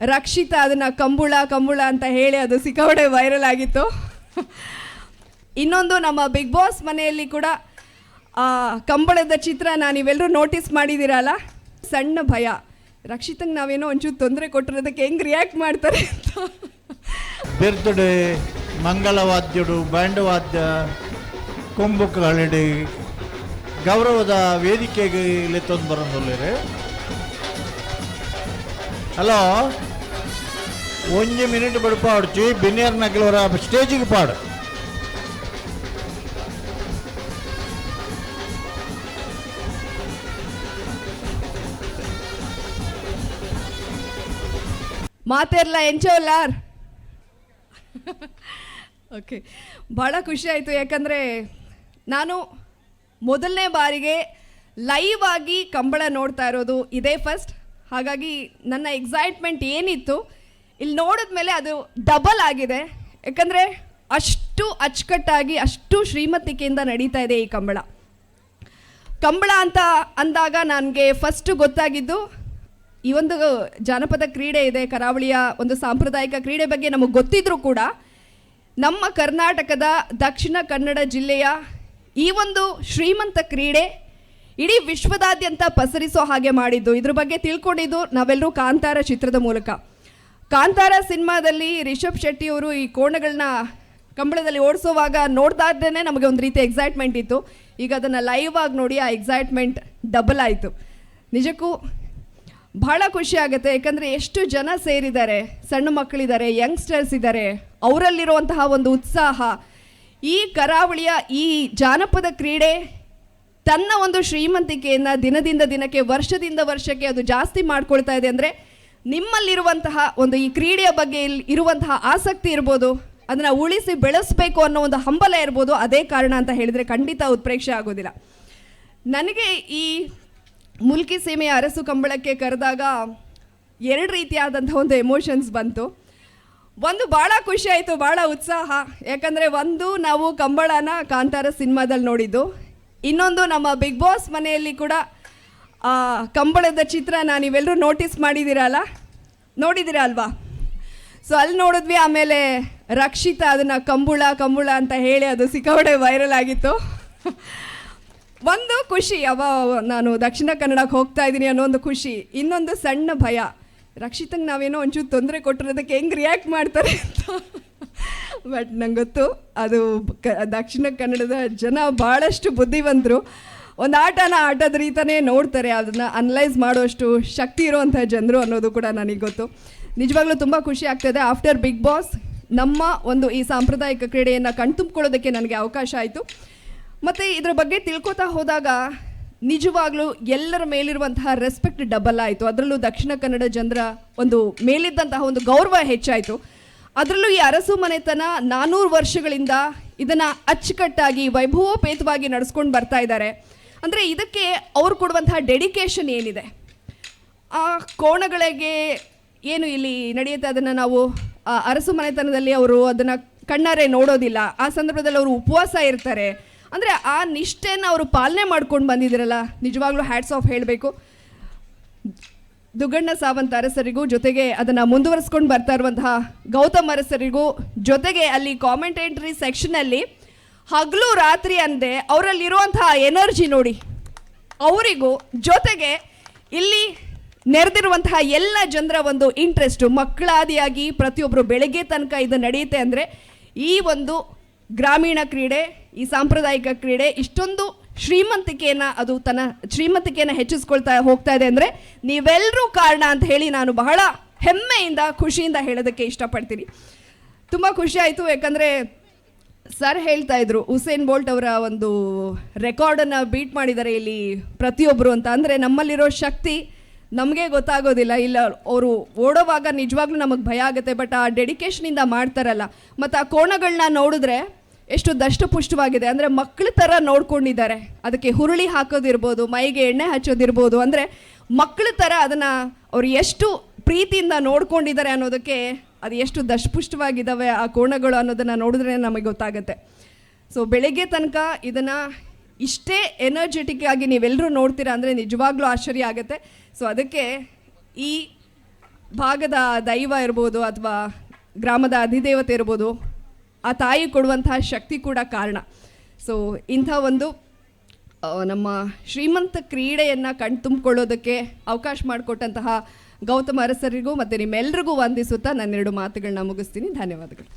ರಕ್ಷಿತಾ ಅದನ್ನ ಕಂಬುಳ ಕಂಬುಳ ಅಂತ ಹೇಳಿ ಅದು ಸಿಕ್ಕಾಪಟ್ಟೆ ವೈರಲ್ ಆಗಿತ್ತು. ಇನ್ನೊಂದು ನಮ್ಮ ಬಿಗ್ ಬಾಸ್ ಮನೆಯಲ್ಲಿ ಕೂಡ ಕಂಬಳದ ಚಿತ್ರ ನೀವೆಲ್ಲರೂ ನೋಟಿಸ್ ಮಾಡಿದ್ದೀರಲ್ಲ ಸಣ್ಣ ಭಯ. ರಕ್ಷಿತಂಗೆ ನಾವೇನೋ ಒಂಚೂರು ತೊಂದರೆ ಕೊಟ್ಟಿರೋದಕ್ಕೆ ಹೆಂಗೆ ರಿಯಾಕ್ಟ್ ಮಾಡ್ತಾರೆ ಅಂತ. ಬಿರ್ದುಡೆ ಮಂಗಳವಾದ್ಯಡು ಬ್ಯಾಂಡ್ ವಾದ್ಯ ಕೊಂಬುಕಗಳಿಡಿ ಗೌರವದ ವೇದಿಕೆಗೆ ಇಲ್ಲಿ ತಂದು ಬರೋದಿಲ್ಲ ಹಲೋ? ಒಂಜಿ ಮಿನಿಟ್ ಬಿಡ್ಪಾಡ್ಚಿ ಬಿನಿಯರ್ ನಗಲವರ ಸ್ಟೇಜಿಗೆ ಪಾಡು. ಮಾತೇರ್ಲ ಎಂಚೋಲ್ಲಾರ್ ಓಕೆ. ಭಾಳ ಖುಷಿ ಆಯಿತು. ಯಾಕಂದರೆ ನಾನು ಮೊದಲನೇ ಬಾರಿಗೆ ಲೈವ್ ಆಗಿ ಕಂಬಳ ನೋಡ್ತಾ ಇರೋದು ಇದೇ ಫಸ್ಟ್ ಹಾಗಾಗಿ ನನ್ನ ಎಕ್ಸೈಟ್ಮೆಂಟ್ ಏನಿತ್ತು, ಇಲ್ಲಿ ನೋಡಿದ ಮೇಲೆ ಅದು ಡಬಲ್ ಆಗಿದೆ. ಯಾಕಂದರೆ ಅಷ್ಟು ಅಚ್ಚುಕಟ್ಟಾಗಿ, ಅಷ್ಟು ಶ್ರೀಮತಿಕೆಯಿಂದ ನಡೀತಾ ಇದೆ ಈ ಕಂಬಳ. ಕಂಬಳ ಅಂತ ಅಂದಾಗ ನನಗೆ ಫಸ್ಟ್ ಗೊತ್ತಾಗಿದ್ದು, ಈ ಒಂದು ಜಾನಪದ ಕ್ರೀಡೆ ಇದೆ, ಕರಾವಳಿಯ ಒಂದು ಸಾಂಪ್ರದಾಯಿಕ ಕ್ರೀಡೆ ಬಗ್ಗೆ ನಮಗೆ ಗೊತ್ತಿದ್ರೂ ಕೂಡ, ನಮ್ಮ ಕರ್ನಾಟಕದ ದಕ್ಷಿಣ ಕನ್ನಡ ಜಿಲ್ಲೆಯ ಈ ಒಂದು ಶ್ರೀಮಂತ ಕ್ರೀಡೆ ಇಡೀ ವಿಶ್ವದಾದ್ಯಂತ ಪಸರಿಸೋ ಹಾಗೆ ಮಾಡಿದ್ದು. ಇದ್ರ ಬಗ್ಗೆ ತಿಳ್ಕೊಂಡಿದ್ದು ನಾವೆಲ್ಲರೂ ಕಾಂತಾರ ಚಿತ್ರದ ಮೂಲಕ. ಕಾಂತಾರ ಸಿನಿಮಾದಲ್ಲಿ ರಿಷಬ್ ಶೆಟ್ಟಿ ಅವರು ಈ ಕೋಣಗಳನ್ನ ಕಂಬಳದಲ್ಲಿ ಓಡಿಸೋವಾಗ ನೋಡ್ದಾಗ್ದೇ ನಮಗೆ ಒಂದು ರೀತಿ ಎಕ್ಸೈಟ್ಮೆಂಟ್ ಇತ್ತು. ಈಗ ಅದನ್ನು ಲೈವ್ ಆಗಿ ನೋಡಿ ಆ ಎಕ್ಸೈಟ್ಮೆಂಟ್ ಡಬಲ್ ಆಯಿತು. ನಿಜಕ್ಕೂ ಬಹಳ ಖುಷಿ ಆಗುತ್ತೆ. ಯಾಕಂದರೆ ಎಷ್ಟು ಜನ ಸೇರಿದ್ದಾರೆ, ಸಣ್ಣ ಮಕ್ಕಳಿದ್ದಾರೆ ಯಂಗ್ಸ್ಟರ್ಸ್ ಇದ್ದಾರೆ, ಅವರಲ್ಲಿರುವಂತಹ ಒಂದು ಉತ್ಸಾಹ. ಈ ಕರಾವಳಿಯ ಈ ಜಾನಪದ ಕ್ರೀಡೆ ತನ್ನ ಒಂದು ಶ್ರೀಮಂತಿಕೆಯನ್ನು ದಿನದಿಂದ ದಿನಕ್ಕೆ, ವರ್ಷದಿಂದ ವರ್ಷಕ್ಕೆ ಅದು ಜಾಸ್ತಿ ಮಾಡ್ಕೊಳ್ತಾ ಇದೆ ಅಂದರೆ ನಿಮ್ಮಲ್ಲಿರುವಂತಹ ಒಂದು ಈ ಕ್ರೀಡೆಯ ಬಗ್ಗೆ ಇಲ್ಲಿ ಇರುವಂತಹ ಆಸಕ್ತಿ ಇರ್ಬೋದು, ಅದನ್ನು ಉಳಿಸಿ ಬೆಳೆಸಬೇಕು ಅನ್ನೋ ಒಂದು ಹಂಬಲ ಇರ್ಬೋದು, ಅದೇ ಕಾರಣ ಅಂತ ಹೇಳಿದರೆ ಖಂಡಿತ ಉತ್ಪ್ರೇಕ್ಷೆ ಆಗೋದಿಲ್ಲ. ನನಗೆ ಈ ಮುಲ್ಕಿ ಸೀಮೆಯ ಅರಸು ಕಂಬಳಕ್ಕೆ ಕರೆದಾಗ ಎರಡು ರೀತಿಯಾದಂಥ ಒಂದು ಎಮೋಷನ್ಸ್ ಬಂತು. ಒಂದು ಭಾಳ ಖುಷಿ ಆಯಿತು ಭಾಳ ಉತ್ಸಾಹ. ಯಾಕಂದರೆ ಒಂದು, ನಾವು ಕಂಬಳನ ಕಾಂತಾರ ಸಿನಿಮಾದಲ್ಲಿ ನೋಡಿದ್ದು. ಇನ್ನೊಂದು ನಮ್ಮ ಬಿಗ್ ಬಾಸ್ ಮನೆಯಲ್ಲಿ ಕೂಡ ಕಂಬಳದ ಚಿತ್ರನ ನೀವೆಲ್ಲರೂ ನೋಟಿಸ್ ಮಾಡಿದ್ದೀರಲ್ಲ? ನೋಡಿದ್ದೀರಾ ಅಲ್ವಾ? ಸೊ ಅಲ್ಲಿ ನೋಡಿದ್ವಿ, ಆಮೇಲೆ ರಕ್ಷಿತಾ ಅದನ್ನು ಕಂಬುಳ ಕಂಬುಳ ಅಂತ ಹೇಳಿ ಅದು ಸಿಕ್ಕಾಪಡೆ ವೈರಲ್ ಆಗಿತ್ತು. ಒಂದು ಖುಷಿ, ಅವ, ನಾನು ದಕ್ಷಿಣ ಕನ್ನಡಕ್ಕೆ ಹೋಗ್ತಾ ಇದ್ದೀನಿ ಅನ್ನೋ ಒಂದು ಖುಷಿ. ಇನ್ನೊಂದು ಸಣ್ಣ ಭಯ. ರಕ್ಷಿತಂಗೆ ನಾವೇನೋ ಒಂಚೂರು ತೊಂದರೆ ಕೊಟ್ಟಿರೋದಕ್ಕೆ ಹೆಂಗೆ ರಿಯಾಕ್ಟ್ ಮಾಡ್ತಾರೆ ಅಂತ. ಬಟ್ ನಂಗೆ ಗೊತ್ತು ಅದು ಕ, ದಕ್ಷಿಣ ಕನ್ನಡದ ಜನ ಭಾಳಷ್ಟು ಬುದ್ಧಿವಂತರು. ಒಂದು ಆಟನ ಆಟದ ರೀತಿಯೇ ನೋಡ್ತಾರೆ, ಅದನ್ನು ಅನಲೈಸ್ ಮಾಡುವಷ್ಟು ಶಕ್ತಿ ಇರುವಂಥ ಜನರು ಅನ್ನೋದು ಕೂಡ ನನಗೆ ಗೊತ್ತು. ನಿಜವಾಗ್ಲೂ ತುಂಬ ಖುಷಿ ಆಗ್ತದೆ. ಆಫ್ಟರ್ ಬಿಗ್ ಬಾಸ್ ನಮ್ಮ ಒಂದು ಈ ಸಾಂಪ್ರದಾಯಿಕ ಕ್ರೀಡೆಯನ್ನು ಕಣ್ತುಂಬ್ಕೊಳ್ಳೋದಕ್ಕೆ ನನಗೆ ಅವಕಾಶ ಆಯಿತು. ಮತ್ತು ಇದರ ಬಗ್ಗೆ ತಿಳ್ಕೊತಾ ಹೋದಾಗ ನಿಜವಾಗ್ಲೂ ಎಲ್ಲರ ಮೇಲಿರುವಂತಹ ರೆಸ್ಪೆಕ್ಟ್ ಡಬಲ್ ಆಯಿತು. ಅದರಲ್ಲೂ ದಕ್ಷಿಣ ಕನ್ನಡ ಜನರ ಒಂದು ಮೇಲಿದ್ದಂತಹ ಒಂದು ಗೌರವ ಹೆಚ್ಚಾಯಿತು. ಅದರಲ್ಲೂ ಈ ಅರಸು ಮನೆತನ ನಾನ್ನೂರು ವರ್ಷಗಳಿಂದ ಇದನ್ನು ಅಚ್ಚುಕಟ್ಟಾಗಿ, ವೈಭವೋಪೇತವಾಗಿ ನಡೆಸ್ಕೊಂಡು ಬರ್ತಾ ಇದ್ದಾರೆ ಅಂದರೆ ಇದಕ್ಕೆ ಅವ್ರು ಕೊಡುವಂತಹ ಡೆಡಿಕೇಶನ್ ಏನಿದೆ? ಆ ಕೋಣಗಳಿಗೆ ಏನು ಇಲ್ಲಿ ನಡೆಯುತ್ತೆ? ಅದನ್ನು ನಾವು ಅರಸು ಮನೆತನದಲ್ಲಿ ಅವರು ಅದನ್ನು ಕಣ್ಣಾರೆ ನೋಡೋದಿಲ್ಲ. ಆ ಸಂದರ್ಭದಲ್ಲಿ ಅವರು ಉಪವಾಸ ಇರ್ತಾರೆ. ಅಂದರೆ ಆ ನಿಷ್ಠೆಯನ್ನು ಅವರು ಪಾಲನೆ ಮಾಡ್ಕೊಂಡು ಬಂದಿದ್ದೀರಲ್ಲ? ನಿಜವಾಗ್ಲೂ ಹ್ಯಾಟ್ಸ್ ಆಫ್ ಹೇಳಬೇಕು. ದುಗ್ಗಣ್ಣ ಸಾವಂತ ಅರಸರಿಗೂ ಜೊತೆಗೆ ಅದನ್ನು ಮುಂದುವರಿಸ್ಕೊಂಡು ಬರ್ತಾ ಇರುವಂತಹ ಗೌತಮ್ ಅರಸರಿಗೂ ಜೊತೆಗೆ ಅಲ್ಲಿ ಕಾಮೆಂಟೇಟ್ರಿ ಸೆಕ್ಷನಲ್ಲಿ ಹಗಲು ರಾತ್ರಿ ಅಂದೆ ಅವರಲ್ಲಿರುವಂತಹ ಎನರ್ಜಿ ನೋಡಿ. ಅವರಿಗೂ ಜೊತೆಗೆ ಇಲ್ಲಿ ನೆರೆದಿರುವಂತಹ ಎಲ್ಲ ಜನರ ಒಂದು ಇಂಟ್ರೆಸ್ಟು ಮಕ್ಕಳಾದಿಯಾಗಿ ಪ್ರತಿಯೊಬ್ಬರು ಬೆಳಗ್ಗೆ ತನಕ ಇದು ನಡೆಯುತ್ತೆ ಅಂದರೆ ಈ ಒಂದು ಗ್ರಾಮೀಣ ಕ್ರೀಡೆ, ಈ ಸಾಂಪ್ರದಾಯಿಕ ಕ್ರೀಡೆ, ಇಷ್ಟೊಂದು ಶ್ರೀಮಂತಿಕೆಯನ್ನು ಅದು ತನ್ನ ಶ್ರೀಮಂತಿಕೆಯನ್ನು ಹೆಚ್ಚಿಸ್ಕೊಳ್ತಾ ಹೋಗ್ತಾ ಇದೆ ಅಂದರೆ ನೀವೆಲ್ಲರೂ ಕಾರಣ ಅಂತ ಹೇಳಿ ನಾನು ಬಹಳ ಹೆಮ್ಮೆಯಿಂದ, ಖುಷಿಯಿಂದ ಹೇಳೋದಕ್ಕೆ ಇಷ್ಟಪಡ್ತೀನಿ. ತುಂಬ ಖುಷಿ ಆಯಿತು, ಯಾಕಂದರೆ ಸರ್ ಹೇಳ್ತಾ ಇದ್ರು ಹುಸೇನ್ ಬೋಲ್ಟ್ ಅವರ ಒಂದು ರೆಕಾರ್ಡನ್ನು ಬೀಟ್ ಮಾಡಿದ್ದಾರೆ ಇಲ್ಲಿ ಪ್ರತಿಯೊಬ್ಬರು ಅಂತ. ಅಂದರೆ ನಮ್ಮಲ್ಲಿರೋ ಶಕ್ತಿ ನಮಗೆ ಗೊತ್ತಾಗೋದಿಲ್ಲ. ಇಲ್ಲ, ಅವರು ಓಡೋವಾಗ ನಿಜವಾಗ್ಲೂ ನಮಗೆ ಭಯ ಆಗುತ್ತೆ ಬಟ್ ಆ ಡೆಡಿಕೇಶನಿಂದ ಮಾಡ್ತಾರಲ್ಲ. ಮತ್ತು ಆ ಕೋಣಗಳನ್ನ ನೋಡಿದ್ರೆ ಎಷ್ಟು ದಷ್ಟಪುಷ್ಟವಾಗಿದೆ ಅಂದರೆ ಮಕ್ಕಳ ಥರ ನೋಡ್ಕೊಂಡಿದ್ದಾರೆ. ಅದಕ್ಕೆ ಹುರುಳಿ ಹಾಕೋದಿರ್ಬೋದು, ಮೈಗೆ ಎಣ್ಣೆ ಹಚ್ಚೋದಿರ್ಬೋದು, ಅಂದರೆ ಮಕ್ಕಳ ಥರ ಅದನ್ನು ಅವರು ಎಷ್ಟು ಪ್ರೀತಿಯಿಂದ ನೋಡ್ಕೊಂಡಿದ್ದಾರೆ ಅನ್ನೋದಕ್ಕೆ ಅದು ಎಷ್ಟು ದಷ್ಟಪುಷ್ಟವಾಗಿದ್ದಾವೆ ಆ ಕೋಣಗಳು ಅನ್ನೋದನ್ನು ನೋಡಿದ್ರೆ ನಮಗೆ ಗೊತ್ತಾಗುತ್ತೆ. ಸೊ ಬೆಳಗ್ಗೆ ತನಕ ಇದನ್ನು ಇಷ್ಟೇ ಎನರ್ಜೆಟಿಕ್ ಆಗಿ ನೀವೆಲ್ಲರೂ ನೋಡ್ತೀರಾ ಅಂದರೆ ನಿಜವಾಗ್ಲೂ ಆಶ್ಚರ್ಯ ಆಗುತ್ತೆ. ಸೊ ಅದಕ್ಕೆ ಈ ಭಾಗದ ದೈವ ಇರ್ಬೋದು ಅಥವಾ ಗ್ರಾಮದ ಅಧಿದೇವತೆ ಇರ್ಬೋದು ಆ ತಾಯಿ ಕೊಡುವಂತಹ ಶಕ್ತಿ ಕೂಡ ಕಾರಣ. ಸೊ ಇಂಥ ಒಂದು ನಮ್ಮ ಶ್ರೀಮಂತ ಕ್ರೀಡೆಯನ್ನು ಕಣ್ತುಂಬಿಕೊಳ್ಳೋದಕ್ಕೆ ಅವಕಾಶ ಮಾಡಿಕೊಟ್ಟಂತಹ ಗೌತಮ ಅರಸರಿಗೂ ಮತ್ತು ನಿಮ್ಮೆಲ್ಲರಿಗೂ ವಂದಿಸುತ್ತಾ ನನ್ನೆರಡು ಮಾತುಗಳನ್ನ ಮುಗಿಸ್ತೀನಿ. ಧನ್ಯವಾದಗಳು.